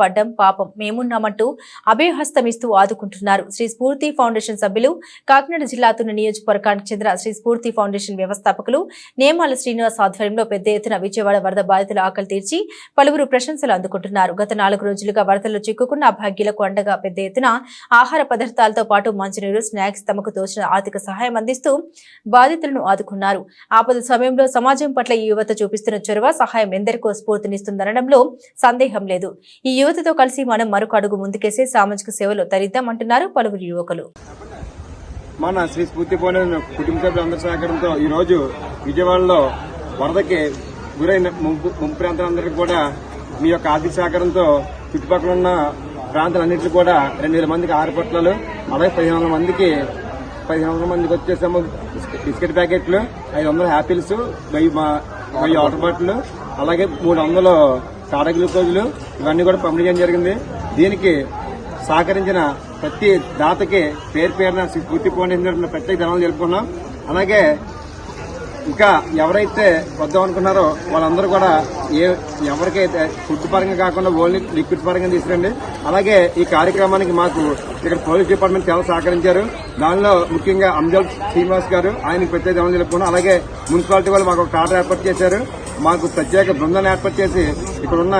పడ్డం పాపం. మేమున్నామంటూ అభయహస్తమిస్తూ ఆదుకుంటున్నారు. శ్రీ స్ఫూర్తి ఫౌండేషన్ సభ్యులు కాకినాడ జిల్లాతున్న నియోజకవర్గానికి చెందిన శ్రీ స్ఫూర్తి ఫౌండేషన్ వ్యవస్థాపకులు నేమాల శ్రీనివాస్ ఆధ్వర్యంలో పెద్ద ఎత్తున విజయవాడ వరద బాధితుల ఆకలి తీర్చి పలువురు ప్రశంసలు అందుకుంటున్నారు. గత నాలుగు రోజులుగా వరదల్లో చిక్కుకున్న అభాగ్యులకు అండగా పెద్ద ఎత్తున ఆహార పదార్థాలతో పాటు మంచినీరు స్నాక్స్ తమకు తోచిన ఆర్థిక సహాయం అందిస్తూ బాధితులను ఆదుకున్నారు. ఆపద సమయంలో సమాజం పట్ల ఈ యువత చూపిస్తున్న చొరవ సహాయం ఎందరికో స్ఫూర్తినిస్తుందనడంలో సందేహం లేదు. ఈ యువతతో కలిసి మనం మరొక అడుగు ముందుకేసే సామాజిక సేవలో తరిద్దామంటున్నారు పలువురు యువకులు. మన శ్రీ స్ఫూర్తి పోయిన కుటుంబ సభ్యులందరి సహకారంతో ఈ రోజు విజయవాడలో వరదకి గురైన ముంపు ముంపు ప్రాంతాలందరికీ కూడా మీ యొక్క ఆర్థిక సహకారంతో చుట్టుపక్కల ఉన్న ప్రాంతాలన్నింటికి కూడా రెండు వేల మందికి ఆరు పొట్లాలు అలాగే పదిహేను వందల మందికి పదిహేను వందల మందికి వచ్చేసాము బిస్కెట్ ప్యాకెట్లు ఐదు వందల యాపిల్స్ వెయ్యి మా- వెయ్యి వాటర్ బాటిల్ అలాగే మూడు వందలు కాడ గ్లూకోజులు ఇవన్నీ కూడా పంపిణీ చేయడం జరిగింది. దీనికి సహకరించిన ప్రతి దాతకి పేరు పేరున స్ఫూర్తి పొందిన ప్రత్యేక ధనాలు తెలుపుకున్నాం అలాగే ఇంకా ఎవరైతే వద్దాం అనుకున్నారో వాళ్ళందరూ కూడా ఏ ఎవరికైతే ఫుడ్ పరంగా కాకుండా ఓన్లీ లిక్విడ్ పరంగా తీసుకురండి. అలాగే ఈ కార్యక్రమానికి మాకు ఇక్కడ పోలీస్ డిపార్ట్మెంట్ చాలా సహకరించారు. దానిలో ముఖ్యంగా అంజల్ శ్రీనివాస్ గారు ఆయనకు ప్రత్యేక ధనాలు తెలుపుకున్నాం అలాగే మున్సిపాలిటీ వాళ్ళు మాకు ఒక కార్డు ఏర్పాటు చేశారు. మాకు ప్రత్యేక బృందాన్ని ఏర్పాటు చేసి ఇక్కడున్న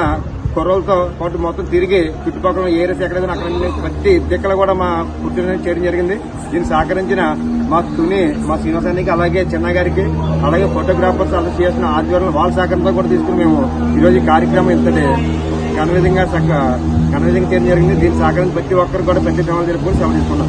కొర్రలతో కుర్రలతో పాటు మొత్తం తిరిగి చుట్టుపక్కల ఏరియాస్ ఎక్కడైనా అక్కడ ఉన్న ప్రతి దిక్కలు కూడా మా పుట్టిన చేయడం జరిగింది. దీన్ని సహకరించిన మా తుని మా శ్రీనివాసానికి అలాగే చిన్న గారికి అలాగే ఫోటోగ్రాఫర్స్ అలా చేసిన ఆధ్వర్యంలో వాళ్ళ సహకారంతో కూడా తీసుకుని మేము ఈరోజు ఈ కార్యక్రమం ఇంతటి ఘన విధంగా చక్క ఘనవిధంగా చేయడం జరిగింది. దీన్ని సహకరించి ప్రతి ఒక్కరు కూడా ప్రతి శ్రమలు జరుపుకొని శ్రమ తీసుకున్నాం.